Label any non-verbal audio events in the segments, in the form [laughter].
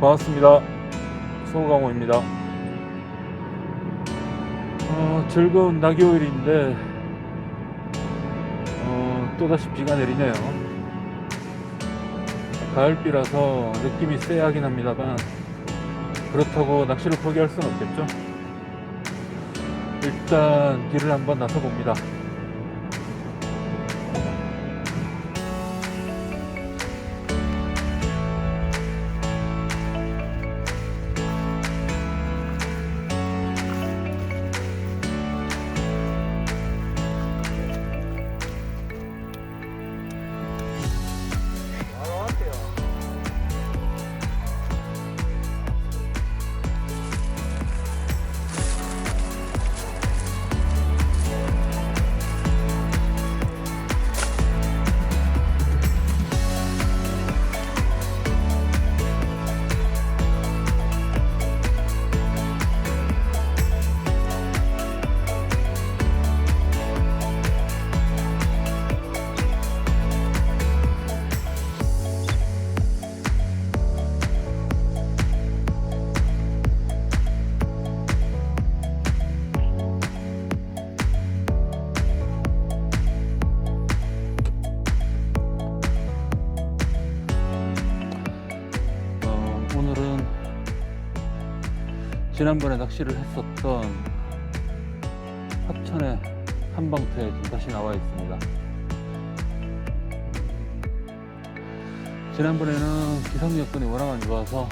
반갑습니다. 송강호입니다. 어, 즐거운 낙요일인데 어, 또다시 비가 내리네요. 가을비라서 느낌이 쎄하긴 합니다만 그렇다고 낚시를 포기할 수는 없겠죠. 일단 길을 한번 나서 봅니다. 지난번에 낚시를 했었던 합천의 한방터에 좀 다시 나와 있습니다. 지난번에는 기상 여건이 워낙 안 좋아서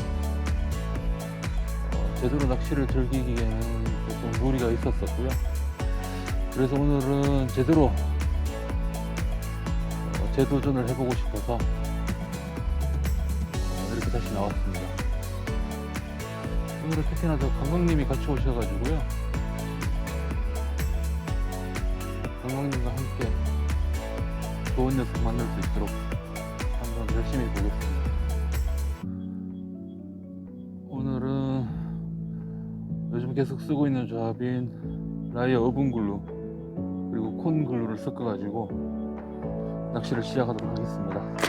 어, 제대로 낚시를 즐기기에는 조금 무리가 있었었고요. 그래서 오늘은 제대로 어, 재도전을 해보고 싶어서 어, 이렇게 다시 나왔습니다. 오늘은 특히나 저 관광님이 같이 오셔가지고요. 관광님과 함께 좋은 녀석 만날 수 있도록 한번 열심히 보겠습니다. 오늘은 요즘 계속 쓰고 있는 조합인 라이어 어분 글루 그리고 콘 글루를 섞어가지고 낚시를 시작하도록 하겠습니다.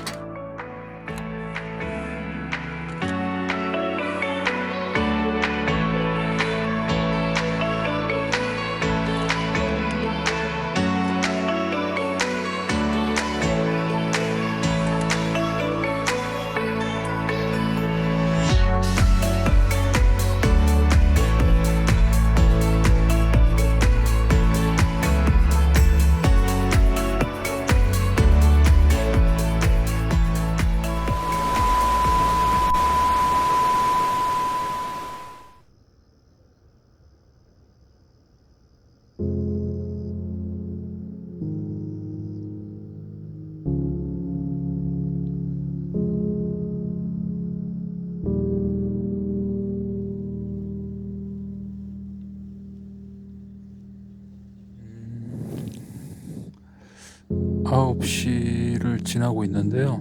지나고 있는데요.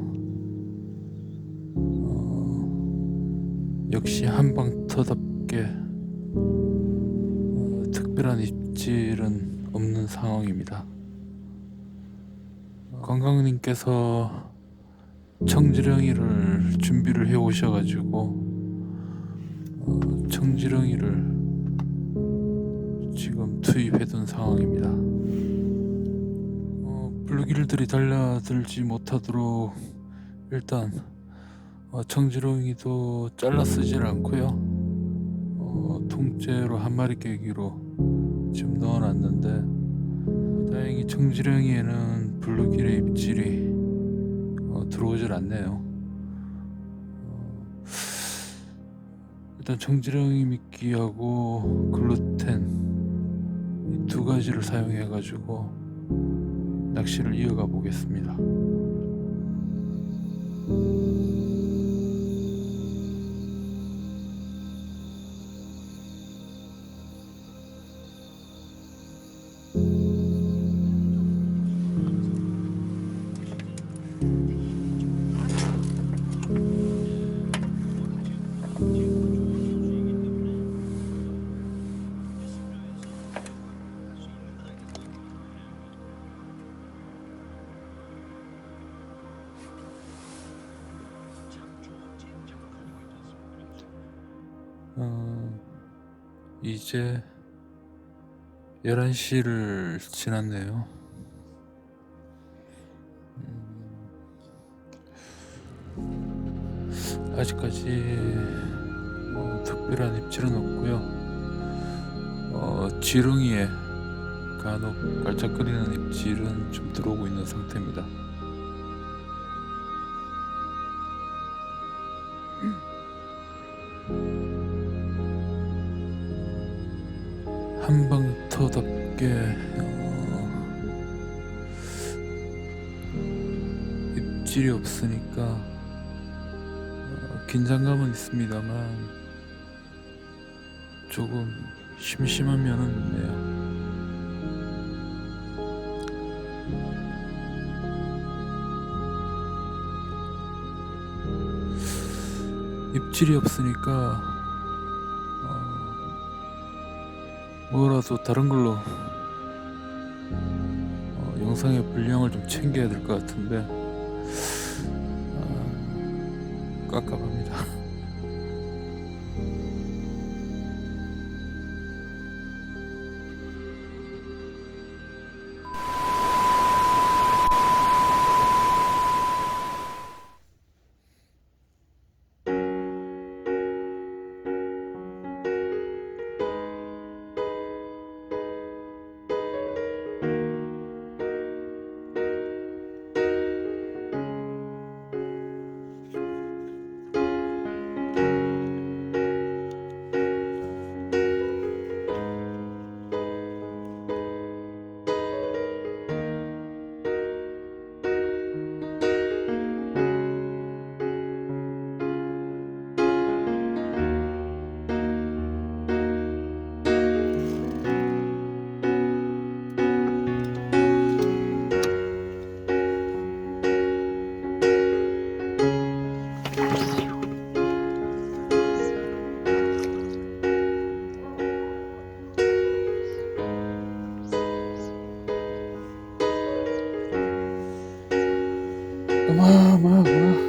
어, 역시 한방터답게 어, 특별한 입질은 없는 상황입니다. 관광님께서 청지렁이를 준비를 해 오셔가지고 어, 청지렁이를 지금 투입해둔 상황입니다. 어, 블루길들이 달려들지 못하도록 일단 어, 청지렁이도 잘라 쓰질 않고요. 어, 통째로 한 마리 깨기로 지금 넣어놨는데 다행히 청지렁이에는 블루길의 입질이 어, 들어오질 않네요. 어, 일단 청지렁이 미끼하고 글루텐 이 두 가지를 사용해 가지고 낚시를 이어가 보겠습니다. 이제 11시를 지났네요. 음, 아직까지 뭐 특별한 입질은 없고요. 어, 지렁이에 간혹 깔짝거리는 입질은 좀 들어오고 있는 상태입니다. 긴장감은 있습니다만 조금 심심한 면은 있네요. 입질이 없으니까 어, 뭐라도 다른 걸로 어, 영상의 분량을 좀 챙겨야 될 것 같은데 깝깝합니다. 어마어마하구나.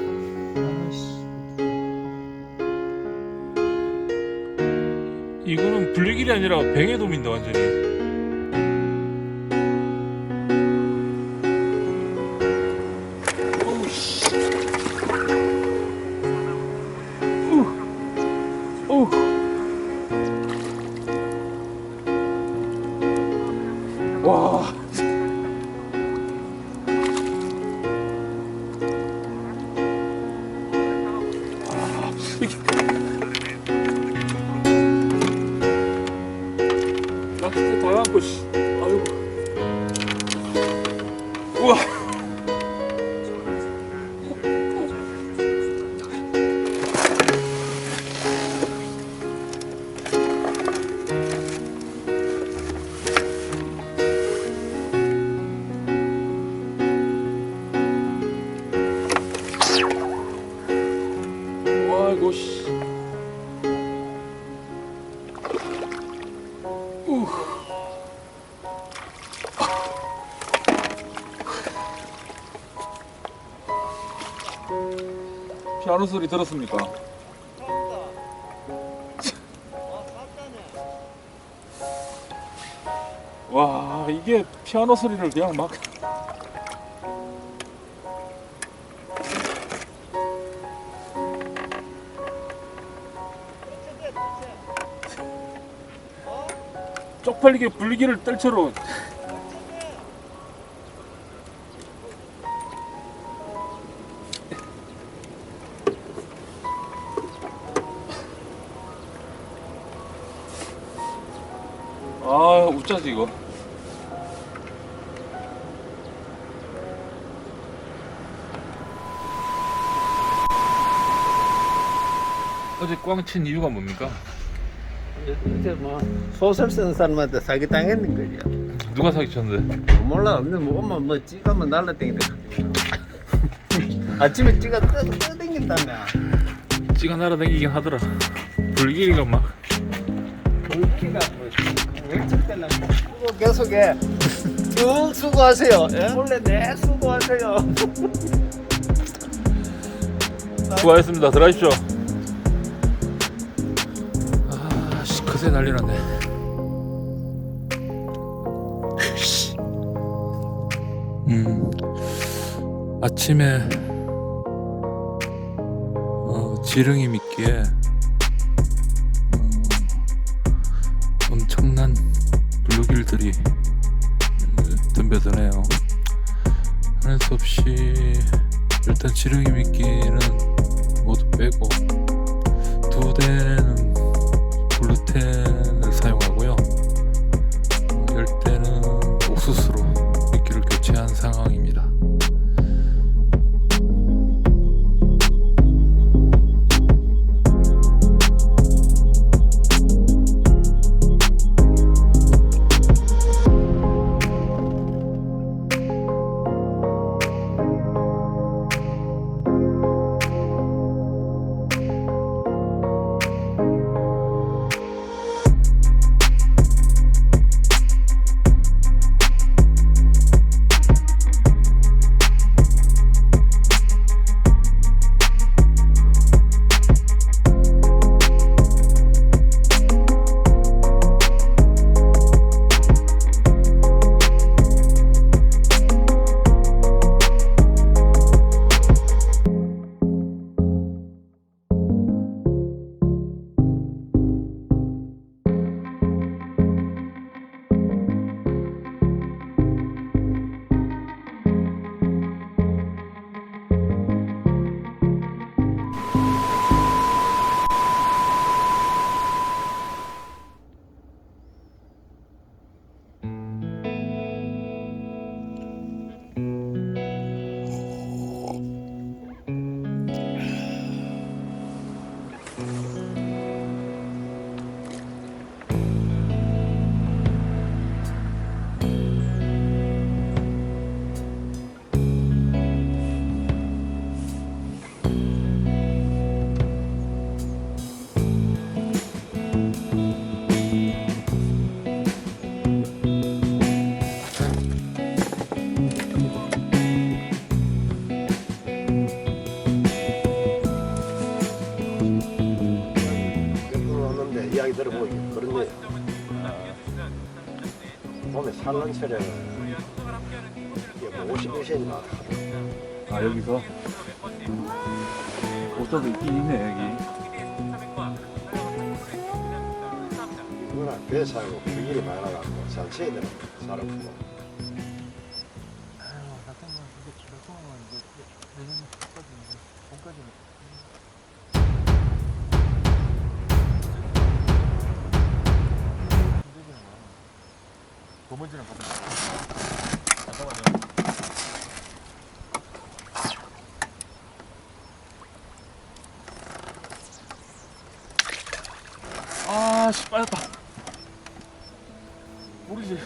이거는 블랙일이 아니라 뱅에돔인데 완전히 와. 피아노 소리 들었습니까? [laughs] 와 이게 피아노 소리를 그냥 막 [laughs] 쪽팔리게 불기를 떨쳐로 아 웃자지 이거 어제 꽝 친 이유가 뭡니까? 이제 뭐 소설 쓰는 사람한테 사기 당했는 거죠. 누가 사기 쳤는데? 몰라, 근데 뭐 엄마 뭐 찌가면 날라다니는데. 아침에 찌가 떠 떠댕긴다며. 찌가 날아다니긴 하더라 불길이가 막 수고 계속해. 쭉 수고하세요. 예? 원래 내 수고하세요. 수고하셨습니다 들어가십시오 냄새 난리 났네. 음, 아침에 어, 지렁이 미끼에 블루길들이 덤벼드네요. 하는 수 없이 일단 지렁이 미끼는 봄에 산란철에는 이게 뭐 51cm 나와 아 여기서 옷도 있긴 있네 여기. 이거나 배 살고 비닐이 많아갖고 산치에 들어 살았고 아씨 빠졌다. 모르지.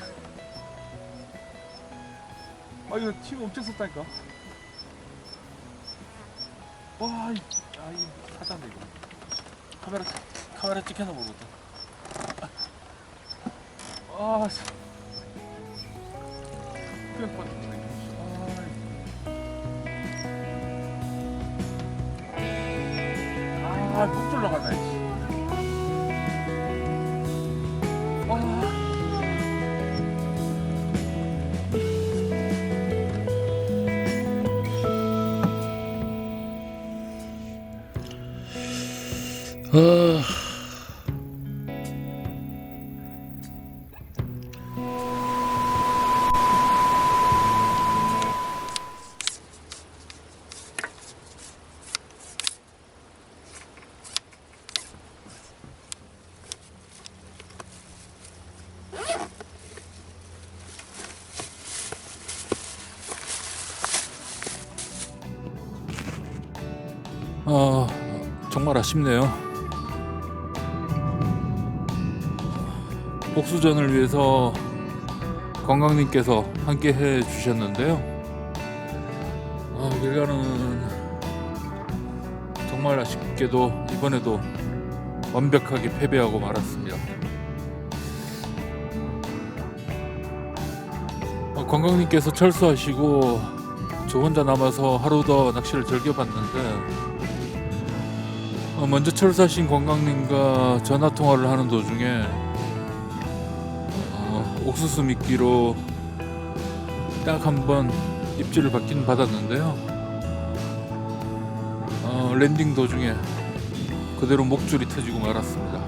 아 이거 팀 엄청 썼다니까. 와, 이, 아 이거 사단데 이거. 카메라 카메라 찍혀서 모르겠다. 아, 씨. 그냥 빠졌네. 아, 아, 목 졸라가네. 아쉽네요. 복수전을 위해서 관광님께서 함께 해 주셨는데요. 아, 결과는 정말 아쉽게도 이번에도 완벽하게 패배하고 말았습니다. 어, 관광님께서 철수하시고 저 혼자 남아서 하루 더 낚시를 즐겨봤는데 어, 먼저 철사신 관광님과 전화 통화를 하는 도중에 어, 옥수수 미끼로 딱 한 번 입질을 받긴 받았는데요. 어, 랜딩 도중에 그대로 목줄이 터지고 말았습니다.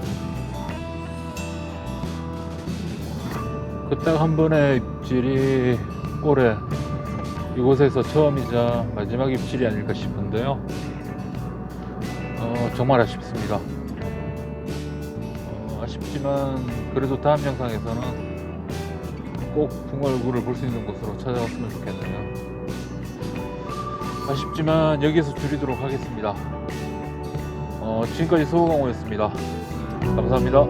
그 딱 한 번의 입질이 올해 이곳에서 처음이자 마지막 입질이 아닐까 싶은데요. 정말 아쉽습니다. 어, 아쉽지만 그래도 다음 영상에서는 꼭 붕어 얼굴을 볼 수 있는 곳으로 찾아왔으면 좋겠네요. 아쉽지만 여기에서 줄이도록 하겠습니다. 어, 지금까지 소호강호였습니다. 감사합니다.